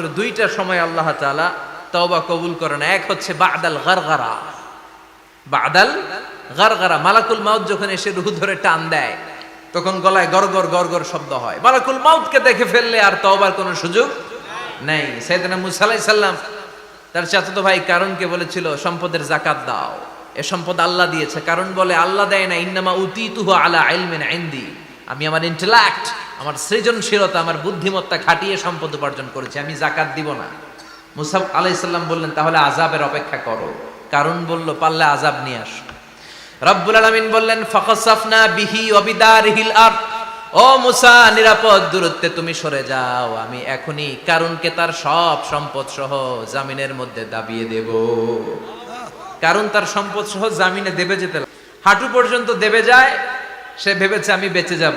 দুইটা সময় আল্লাহ তাআলা তওবা কবুল করেন। এক হচ্ছে বাদাল গারগারা। বাদাল গারগারা। মালাকুল মাউত যখন এসে রুহু ধরে টান দেয়, তখন গলায় গরগর গরগর শব্দ হয়। মালাকুল মাউতকে দেখে ফেললে আর তওবার কোনো সুযোগ নেই। সাইয়েদনা মুসা আলাইহিস সালাম তার চাচাতো ভাই কারণকে বলেছিল, সম্পদের জাকাত দাও। এ সম্পদ আল্লাহ দিয়েছে। কারণ বলে, আল্লাহ দেয় না, ইন্নামা উতি তুহ আলা ইলমিন ইনদি। আমি আমার ইন্টেলেক্ট আমার সৃজনশীলতা, আমার বুদ্ধিমত্তা খাটিয়ে সম্পদ উপার্জন করেছি, আমি জাকাত দিব না। মুসাফ আলাইসাল্লাম বললেন, তাহলে আজাবের অপেক্ষা করো। কারণ বলল, পারলে আজাব নিয়ে আস। রব্বুল আলামিন বললেন, ফাকাসাফনা বিহি ওয়াবিদারিহিল আর ও মুসা, নিরাপদ দূরত্বে তুমি সরে যাও, আমি এখনই কারণকে তার সব সম্পদ সহ জামিনের মধ্যে দাবিয়ে দেব। কারণ তার সম্পদ সহ জামিনে দেবে যেতে হাঁটু পর্যন্ত দেবে যায়, সে ভেবেছে, আমি বেঁচে যাব।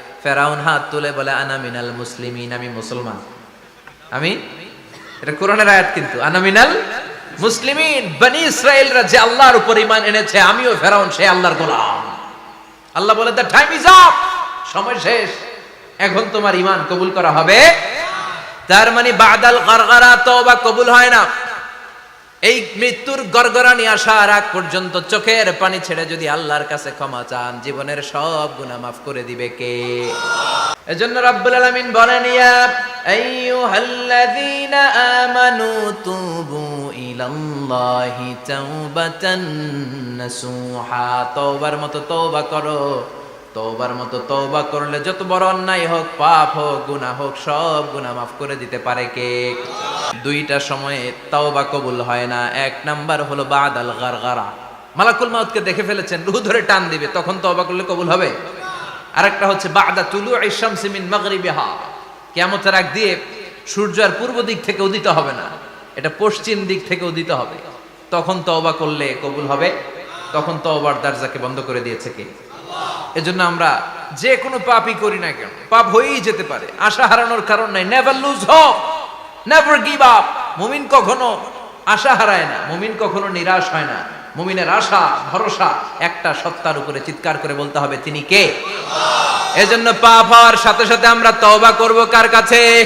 ফেরাউন হাত তুলে বলে, আনা মিনাল মুসলিমিন, আমি মুসলমান। আমি? এটা কোরআনের আয়াত কিন্তু। আনা মিনাল মুসলিমিন, বনি ইসরায়েলরা যে আল্লাহর উপর ইমান এনেছে, আমিও ফেরাউন, সে আল্লাহর গোলাম। আল্লাহ বলে দ্য টাইম ইজ আপ সময় শেষ। এখন তোমার ইমান কবুল করা হবে। তার মানে বাদাল গারগারা তওবা কবুল হয় না। এই মৃত্যুর গড়গড়ানি আসার আগ পর্যন্ত চোখের পানি ছেড়ে যদি আল্লাহর কাছে ক্ষমা চান, জীবনের সব গুনাহ মাফ করে দিবে কে? এজন্য রাব্বুল আলামিন বলেন, ইয়া আইয়ুহাল্লাযীনা আমানু তুবু ইলাল্লাহি তাওবাতান নাসুহা। তওবার মতো তওবা করো। তওবার মতো তওবা করলে যত বড় অন্যায় হোক, পাপ হোক, গুনাহ হোক, সব গুনাহ মাফ করে দিতে পারে কে? দুইটা সময়ে তওবা কবুল হয় না। এক নাম্বার হলো বাদাল গারগারা। মালাকুল মাউতকে দেখে ফেলেছেন, রুহ ধরে টান দিবে, তখন তওবা করলে কবুল হবে? আরেকটা হচ্ছে, বাদা তুলু ইশামসি মিন মাগরিবিহা। কিয়ামতের আগ দিয়ে সূর্য আর পূর্ব দিক থেকে উদিত হবে না, এটা পশ্চিম দিক থেকে উদিত হবে। তখন তওবা করলে কবুল হবে? তখন তওবার দরজাকে বন্ধ করে দিয়েছে কে? এজন্য আমরা যে কোনো পাপই করি না কেন, পাপ হয়েই যেতে পারে, আশা হারানোর কারণ নাই never lose hope never give up মুমিন কখনো আশা হারায় না, মুমিন কখনো নিরাশ হয় না। মুমিনের আশা, ভরসা একটা সত্তার উপরে চিৎকার করে বলতে হবে, তিনি কে? এজন্য পা পাওয়ার সাথে সাথে আমরা তওবা করব কার কাছে?